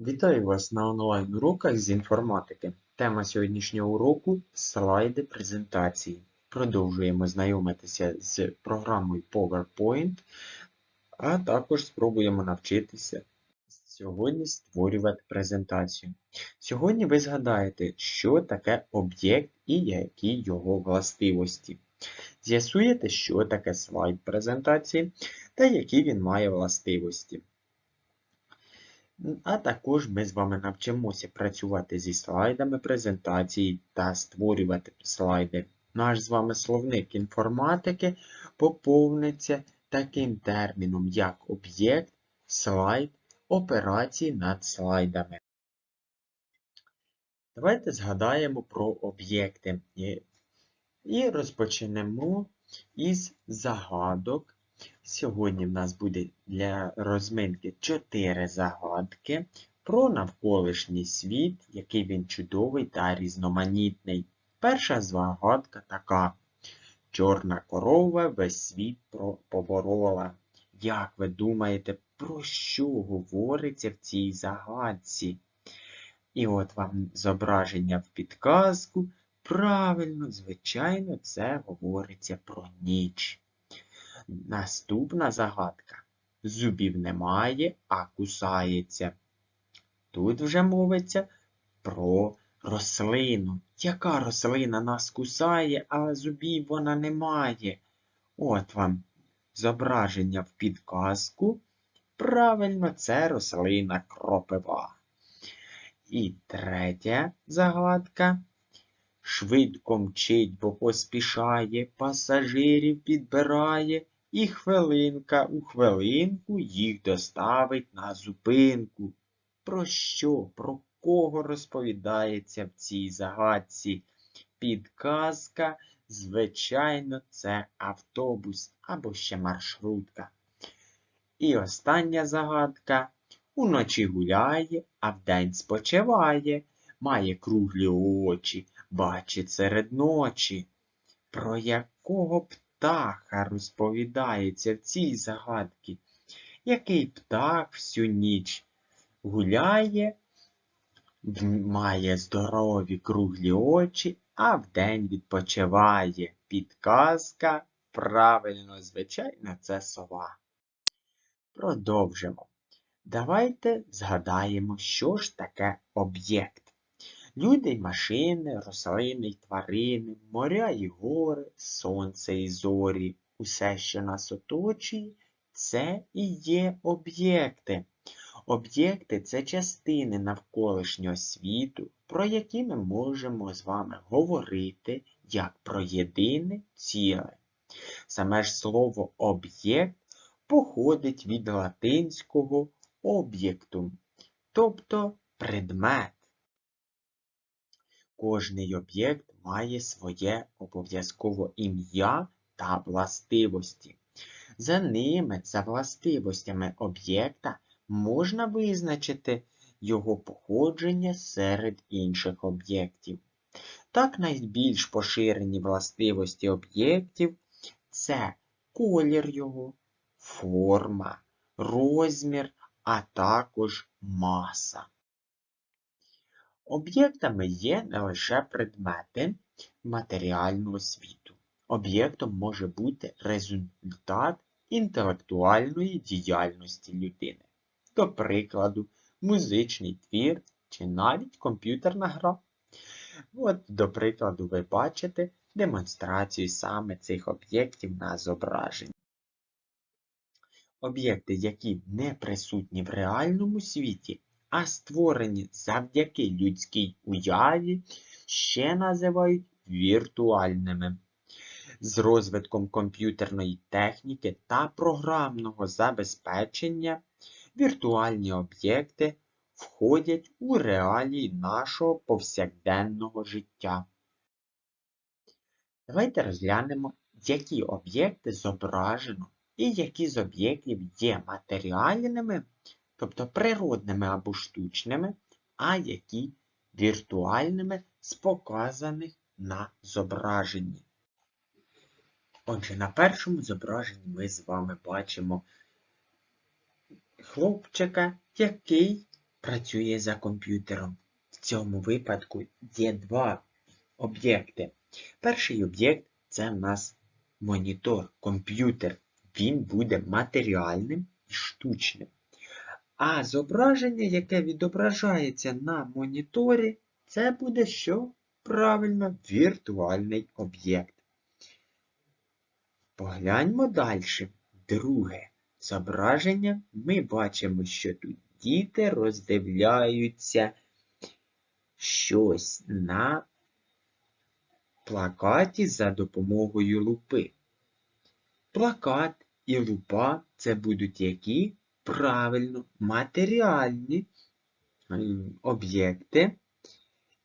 Вітаю вас на онлайн-уроках з інформатики. Тема сьогоднішнього уроку слайди презентації. Продовжуємо знайомитися з програмою PowerPoint, а також спробуємо навчитися сьогодні створювати презентацію. Сьогодні ви згадаєте, що таке об'єкт і які його властивості. З'ясуєте, що таке слайд презентації та які він має властивості. А також ми з вами навчимося працювати зі слайдами презентації та створювати слайди. Наш з вами словник інформатики поповниться таким терміном, як об'єкт, слайд, операції над слайдами. Давайте згадаємо про об'єкти і- розпочнемо із загадок. Сьогодні в нас буде для розминки 4 загадки про навколишній світ, який він чудовий та різноманітний. Перша загадка така. Чорна корова весь світ поборола. Як ви думаєте, про що говориться в цій загадці? І от вам зображення в підказку. Правильно, звичайно, це говориться про ніч. Наступна загадка. Зубів немає, а кусається. Тут вже мовиться про рослину. Яка рослина нас кусає, а зубів вона не має? От вам зображення в підказку. Правильно, це рослина кропива. І третя загадка. Швидко мчить, бо поспішає, пасажирів підбирає, і хвилинка у хвилинку їх доставить на зупинку. Про що, про кого розповідається в цій загадці? Підказка, звичайно, це автобус або ще маршрутка. І остання загадка. Уночі гуляє, а вдень спочиває, має круглі очі, бачить серед ночі. Про якого птаха розповідається в цій загадці? Який птах всю ніч гуляє, має здорові круглі очі, а вдень відпочиває. Підказка, правильно, звичайно, це сова. Продовжимо. Давайте згадаємо, що ж таке об'єкт. Люди й машини, рослини й тварини, моря і гори, сонце і зорі, усе, що нас оточує, це і є об'єкти. Об'єкти це частини навколишнього світу, про які ми можемо з вами говорити як про єдине ціле. Саме ж слово об'єкт походить від латинського об'єктум, тобто предмет. Кожний об'єкт має своє обов'язково ім'я та властивості. За ними, за властивостями об'єкта, можна визначити його походження серед інших об'єктів. Так, найбільш поширені властивості об'єктів це колір його, форма, розмір, а також маса. Об'єктами є не лише предмети матеріального світу. Об'єктом може бути результат інтелектуальної діяльності людини. До прикладу, музичний твір чи навіть комп'ютерна гра. От, до прикладу, ви бачите демонстрацію саме цих об'єктів на зображенні. Об'єкти, які не присутні в реальному світі, а створені завдяки людській уяві, ще називають віртуальними. З розвитком комп'ютерної техніки та програмного забезпечення віртуальні об'єкти входять у реалії нашого повсякденного життя. Давайте розглянемо, які об'єкти зображено і які з об'єктів є матеріальними, тобто природними або штучними, а які віртуальними з показаних на зображенні. Отже, на першому зображенні ми з вами бачимо хлопчика, який працює за комп'ютером. В цьому випадку є два об'єкти. Перший об'єкт це в нас монітор, комп'ютер. Він буде матеріальним і штучним. А зображення, яке відображається на моніторі, це буде що? Правильно, віртуальний об'єкт. Погляньмо далі. Друге зображення. Ми бачимо, що тут діти роздивляються щось на плакаті за допомогою лупи. Плакат і лупа це будуть які правильно матеріальні об'єкти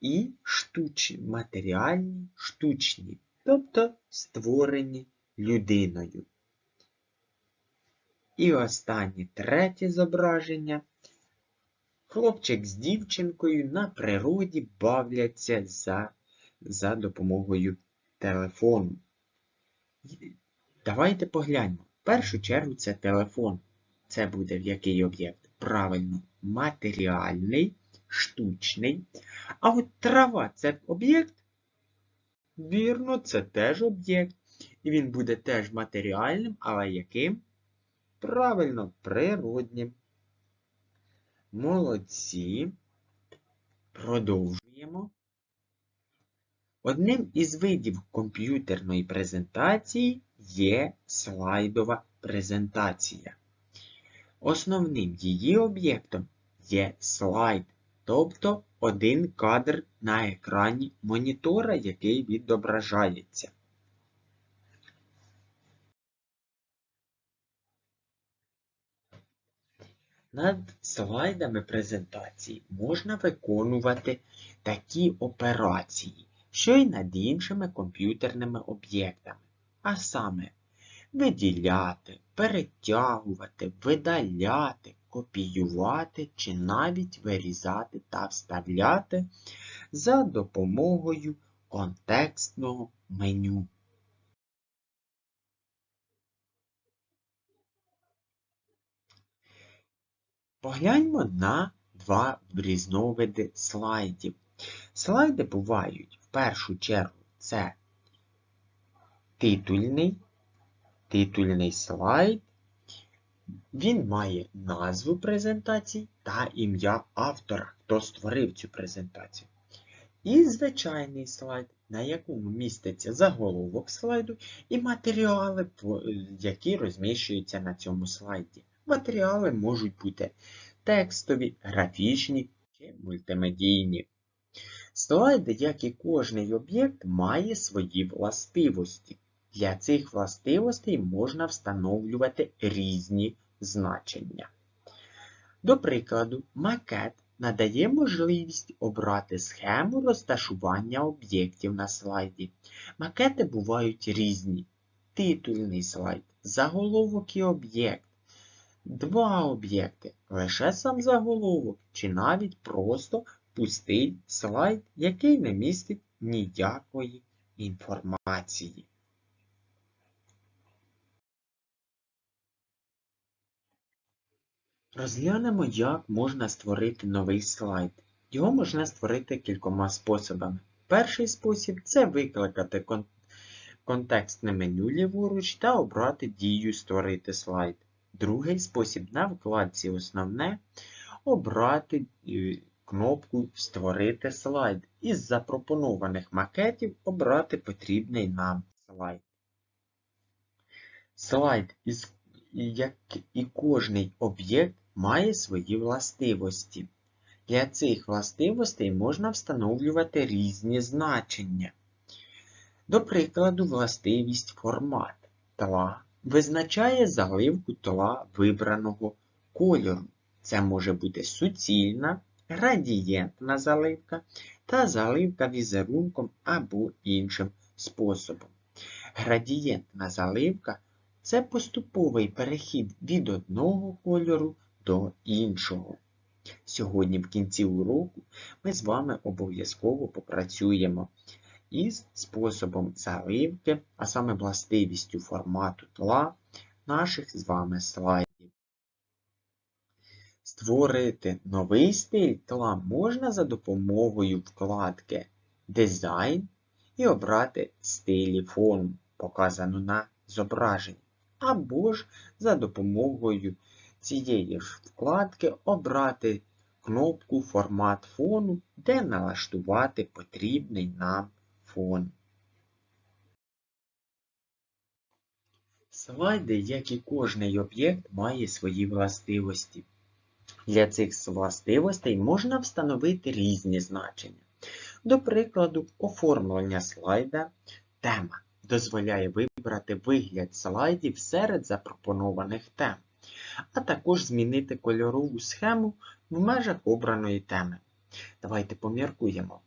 і штучні, матеріальні, штучні, тобто створені людиною. І останнє третє зображення. Хлопчик з дівчинкою на природі бавляться за, за допомогою телефону. Давайте погляньмо. В першу чергу це телефон. Це буде в який об'єкт? Правильно, матеріальний, штучний. А от трава це об'єкт? Вірно, це теж об'єкт. І він буде теж матеріальним, але яким? Правильно, природнім. Молодці. Продовжуємо. Одним із видів комп'ютерної презентації є слайдова презентація. Основним її об'єктом є слайд, тобто один кадр на екрані монітора, який відображається. Над слайдами презентації можна виконувати такі операції, що й над іншими комп'ютерними об'єктами, а саме виділяти, перетягувати, видаляти, копіювати чи навіть вирізати та вставляти за допомогою контекстного меню. Погляньмо на два різновиди слайдів. Слайди бувають в першу чергу це титульний, титульний слайд. Він має назву презентації та ім'я автора, хто створив цю презентацію. І звичайний слайд, на якому міститься заголовок слайду і матеріали, які розміщуються на цьому слайді. Матеріали можуть бути текстові, графічні чи мультимедійні. Слайди, як і кожний об'єкт, має свої властивості. Для цих властивостей можна встановлювати різні значення. До прикладу, макет надає можливість обрати схему розташування об'єктів на слайді. Макети бувають різні. Титульний слайд, заголовок і об'єкт, два об'єкти, лише сам заголовок, чи навіть просто пустий слайд, який не містить ніякої інформації. Розглянемо, як можна створити новий слайд. Його можна створити кількома способами. Перший спосіб це викликати контекстне меню ліворуч та обрати дію Створити слайд. Другий спосіб на вкладці Основне обрати е, кнопку Створити слайд. Із запропонованих макетів обрати потрібний нам слайд. Слайд, як і кожний об'єкт, має свої властивості. Для цих властивостей можна встановлювати різні значення. До прикладу, властивість формат тла визначає заливку тла вибраного кольору. Це може бути суцільна, градієнтна заливка та заливка візерунком або іншим способом. Градієнтна заливка це поступовий перехід від одного кольору до іншого. Сьогодні, в кінці уроку, ми з вами обов'язково попрацюємо із способом заливки, а саме властивістю формату тла наших з вами слайдів. Створити новий стиль тла можна за допомогою вкладки Дизайн і обрати стилі фону, показану на зображенні. Або ж за допомогою цієї ж вкладки обрати кнопку Формат фону, де налаштувати потрібний нам фон. Слайди, як і кожний об'єкт, має свої властивості. Для цих властивостей можна встановити різні значення. До прикладу, оформлення слайда тема дозволяє вибрати вигляд слайдів серед запропонованих тем, а також змінити кольорову схему в межах обраної теми. Давайте поміркуємо,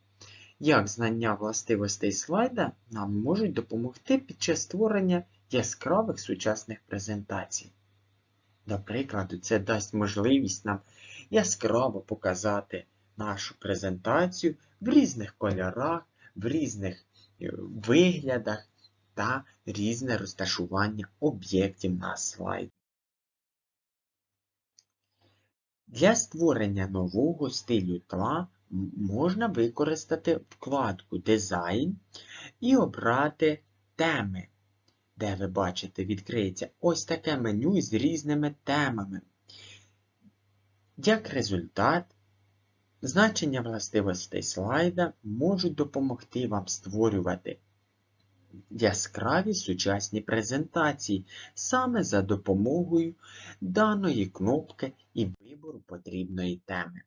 як знання властивостей слайда нам можуть допомогти під час створення яскравих сучасних презентацій. До прикладу, це дасть можливість нам яскраво показати нашу презентацію в різних кольорах, в різних е, виглядах та різне розташування об'єктів на слайді. Для створення нового стилю тла можна використати вкладку Дизайн і обрати теми, де ви бачите, відкриється ось таке меню з різними темами. Як результат, значення властивостей слайда можуть допомогти вам створювати яскраві сучасні презентації саме за допомогою даної кнопки і вибору потрібної теми.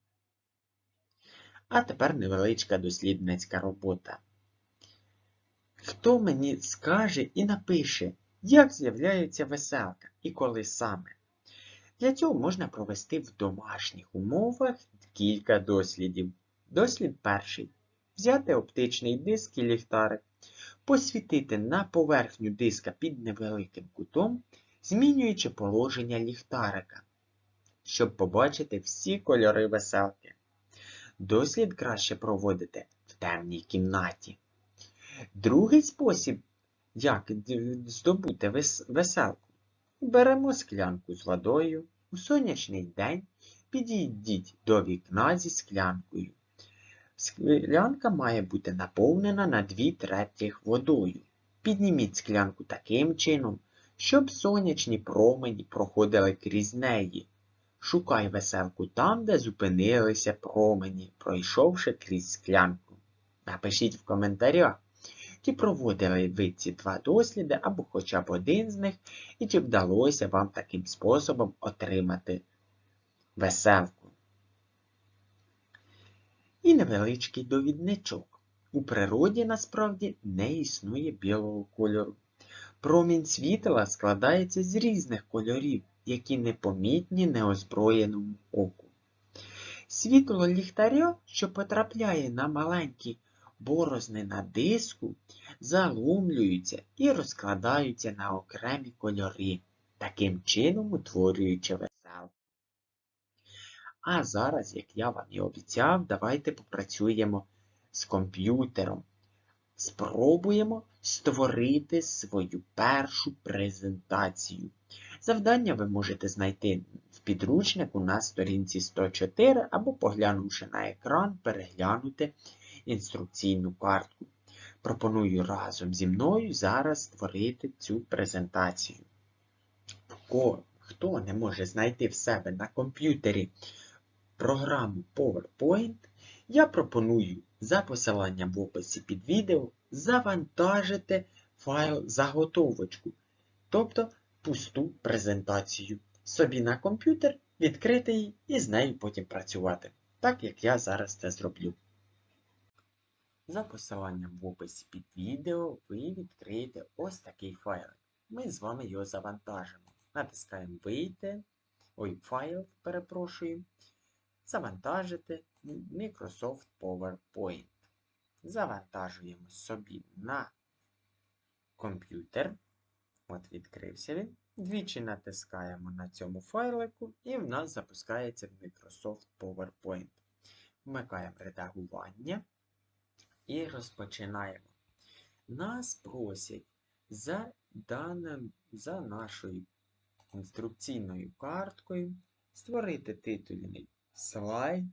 А тепер невеличка дослідницька робота. Хто мені скаже і напише, як з'являється веселка і коли саме? Для цього можна провести в домашніх умовах кілька дослідів. Дослід перший. Взяти оптичний диск і ліхтарик, посвітити на поверхню диска під невеликим кутом, змінюючи положення ліхтарика, щоб побачити всі кольори веселки. Дослід краще проводити в темній кімнаті. Другий спосіб, як здобути веселку, беремо склянку з водою у сонячний день, підійдіть до вікна зі склянкою. Склянка має бути наповнена на 2 третіх водою. Підніміть склянку таким чином, щоб сонячні промені проходили крізь неї. Шукай веселку там, де зупинилися промені, пройшовши крізь склянку. Напишіть в коментарях, чи проводили ви ці два досліди або хоча б один з них, і чи вдалося вам таким способом отримати веселку. І невеличкий довідничок. У природі насправді не існує білого кольору. Промінь світла складається з різних кольорів, які непомітні неозброєному оку. Світло ліхтаря, що потрапляє на маленькі борозни на диску, залумлюються і розкладаються на окремі кольори, таким чином утворюючи. А зараз, як я вам і обіцяв, давайте попрацюємо з комп'ютером. Спробуємо створити свою першу презентацію. Завдання ви можете знайти в підручнику на сторінці 104 або, поглянувши на екран, переглянути інструкційну картку. Пропоную разом зі мною зараз створити цю презентацію. Хто не може знайти в себе на комп'ютері програму PowerPoint, я пропоную за посиланням в описі під відео завантажити файл заготовочку, тобто пусту презентацію. Собі на комп'ютер відкрити її і з нею потім працювати, так як я зараз це зроблю. За посиланням в описі під відео ви відкриєте ось такий файл. Ми з вами його завантажимо. Натискаємо Вийти, ой, файл, перепрошую. Завантажити Microsoft PowerPoint. Завантажуємо собі на комп'ютер. От відкрився він. Двічі натискаємо на цьому файлику, і в нас запускається Microsoft PowerPoint. Вмикаємо редагування. І розпочинаємо. Нас просять за даним, за нашою інструкційною карткою створити титульний слайд,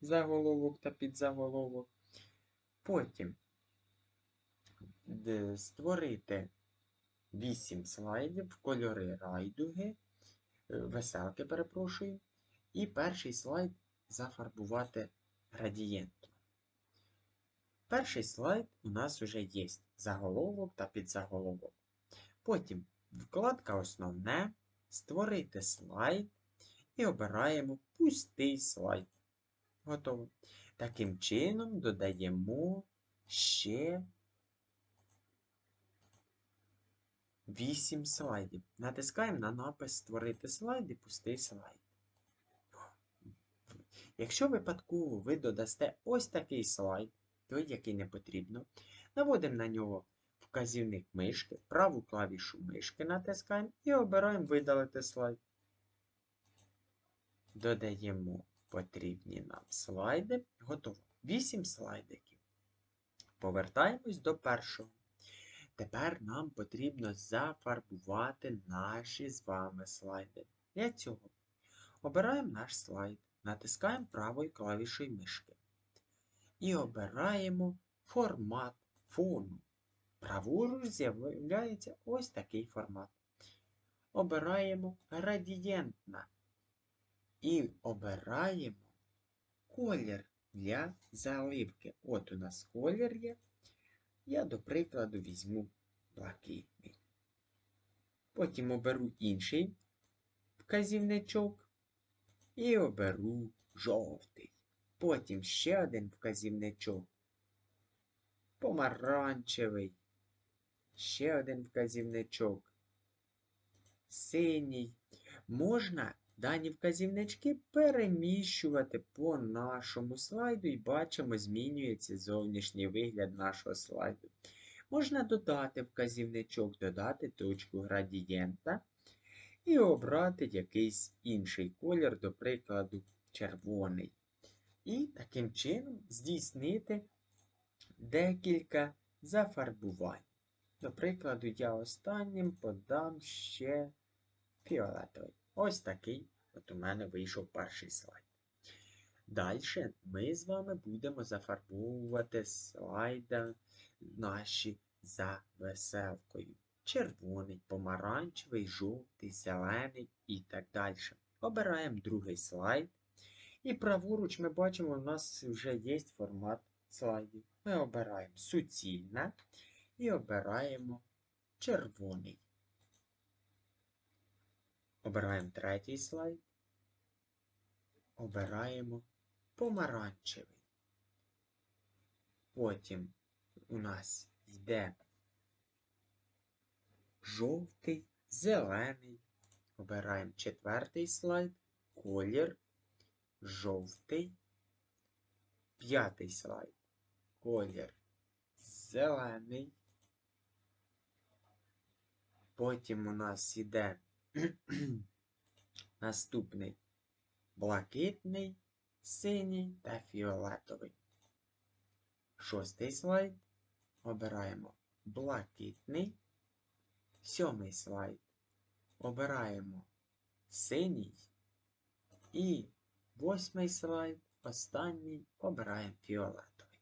заголовок та підзаголовок. Потім створити 8 слайдів в кольори райдуги, е, веселки, перепрошую, і перший слайд зафарбувати градієнтом. Перший слайд у нас вже є заголовок та підзаголовок. Потім вкладка Основне, створити слайд і обираємо пустий слайд. Готово. Таким чином додаємо ще 8 слайдів. Натискаємо на напис Створити слайд і пустий слайд. Якщо випадково ви додасте ось такий слайд, той, який не потрібно, наводимо на нього вказівник мишки, праву клавішу мишки натискаємо і обираємо Видалити слайд. Додаємо потрібні нам слайди. Готово. 8 слайдиків. Повертаємось до першого. Тепер нам потрібно зафарбувати наші з вами слайди. Для цього обираємо наш слайд, натискаємо правою клавішою мишки і обираємо формат фону. Праворуч з'являється ось такий формат. Обираємо градієнтна і обираємо колір для заливки. От у нас колір є. Я, до прикладу, візьму блакитний. Потім оберу інший вказівничок і оберу жовтий. Потім ще один вказівничок. Помаранчевий. Ще один вказівничок. Синій. Можна дані вказівнички переміщувати по нашому слайду і бачимо, змінюється зовнішній вигляд нашого слайду. Можна додати вказівничок, додати точку градієнта і обрати якийсь інший колір, до прикладу, червоний. І таким чином здійснити декілька зафарбувань. До прикладу, я останнім подам ще фіолетовий. Ось такий от у мене вийшов перший слайд. Далі ми з вами будемо зафарбовувати слайди наші за веселкою. Червоний, помаранчевий, жовтий, зелений і так далі. Обираємо другий слайд. І праворуч ми бачимо, у нас вже є формат слайдів. Ми обираємо суцільне і обираємо червоний. Обираємо третій слайд. Обираємо помаранчевий. Потім у нас йде жовтий, зелений. Обираємо четвертий слайд, колір, жовтий. П'ятий слайд, колір зелений. Потім у нас іде наступний блакитний, синій та фіолетовий. Шостий слайд. Обираємо блакитний. Сьомий слайд. Обираємо синій. І восьмий слайд. Останній обираємо фіолетовий.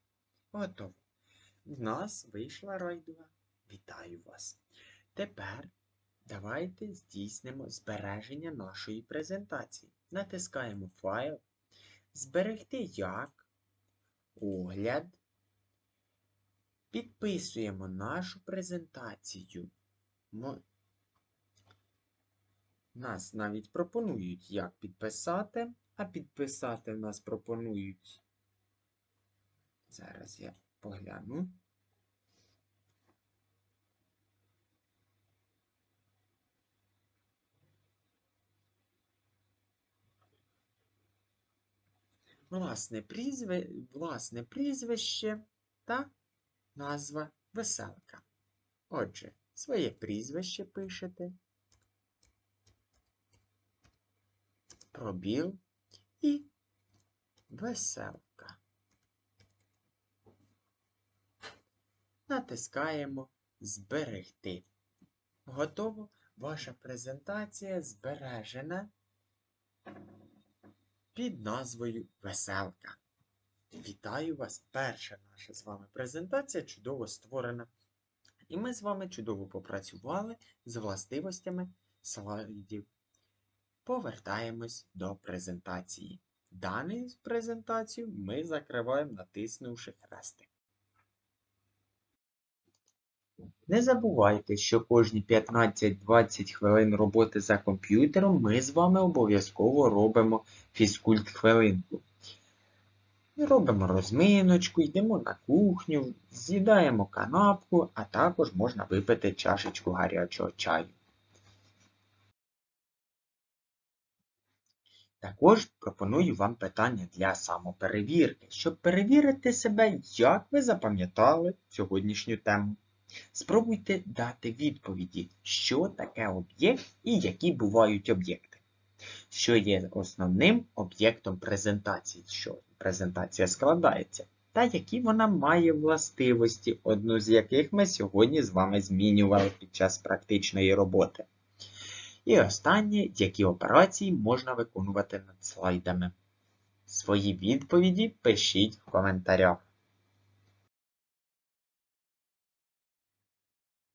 Готово. В нас вийшла райдуга. Вітаю вас. Тепер давайте здійснимо збереження нашої презентації. Натискаємо Файл, Зберегти як, Огляд. Підписуємо нашу презентацію. Нас навіть пропонують, як підписати, а підписати нас пропонують. Зараз я погляну. Власне, прізве... Власне прізвище та назва веселка. Отже, своє прізвище пишете, пробіл і веселка. Натискаємо Зберегти. Готово. Ваша презентація збережена під назвою Веселка. Вітаю вас! Перша наша з вами презентація чудово створена. І ми з вами чудово попрацювали з властивостями слайдів. Повертаємось до презентації. Дану презентацію ми закриваємо, натиснувши хрестик. Не забувайте, що кожні 15-20 хвилин роботи за комп'ютером ми з вами обов'язково робимо фізкульт-хвилинку. Робимо розминочку, йдемо на кухню, з'їдаємо канапку, а також можна випити чашечку гарячого чаю. Також пропоную вам питання для самоперевірки, щоб перевірити себе, як ви запам'ятали сьогоднішню тему. Спробуйте дати відповіді, що таке об'єкт і які бувають об'єкти. Що є основним об'єктом презентації, що презентація складається, та які вона має властивості, одну з яких ми сьогодні з вами змінювали під час практичної роботи. І останнє, які операції можна виконувати над слайдами. Свої відповіді пишіть в коментарях.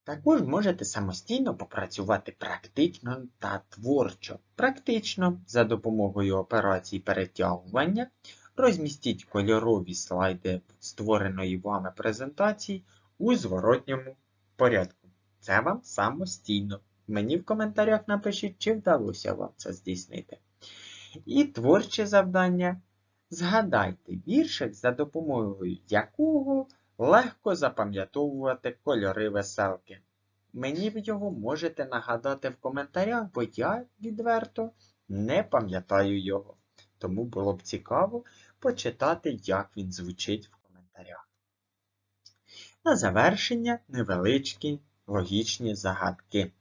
Також можете самостійно попрацювати практично та творчо. Практично за допомогою операцій перетягування розмістіть кольорові слайди створеної вами презентації у зворотньому порядку. Це вам самостійно. Мені в коментарях напишіть, чи вдалося вам це здійснити. І творче завдання. Згадайте віршик, за допомогою якого легко запам'ятовувати кольори веселки. Мені в його можете нагадати в коментарях, бо я відверто не пам'ятаю його. Тому було б цікаво почитати, як він звучить в коментарях. На завершення невеличкі логічні загадки,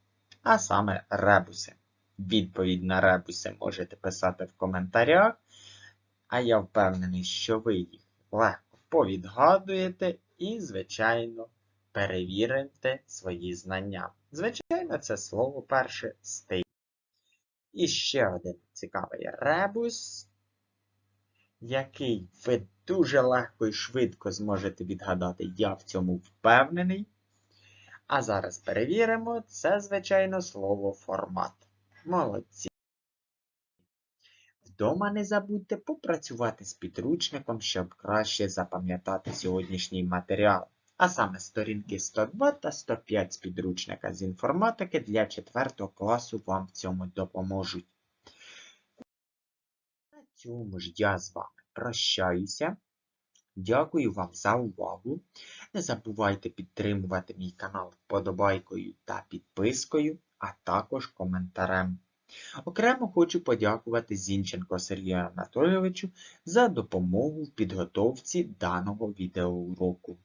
а саме ребуси. Відповідь на ребуси можете писати в коментарях, а я впевнений, що ви їх легко повідгадуєте і, звичайно, перевірите свої знання. Звичайно, це слово перше стиль. І ще один цікавий ребус, який ви дуже легко і швидко зможете відгадати. Я в цьому впевнений. А зараз перевіримо, це, звичайно, слово формат. Молодці. Вдома не забудьте попрацювати з підручником, щоб краще запам'ятати сьогоднішній матеріал, а саме сторінки 102 та 105 з підручника з інформатики для 4 класу вам в цьому допоможуть. На цьому ж я з вами прощаюся. Дякую вам за увагу. Не забувайте підтримувати мій канал вподобайкою та підпискою, а також коментарем. Окремо хочу подякувати Зінченко Сергію Анатолійовичу за допомогу в підготовці даного відеоуроку.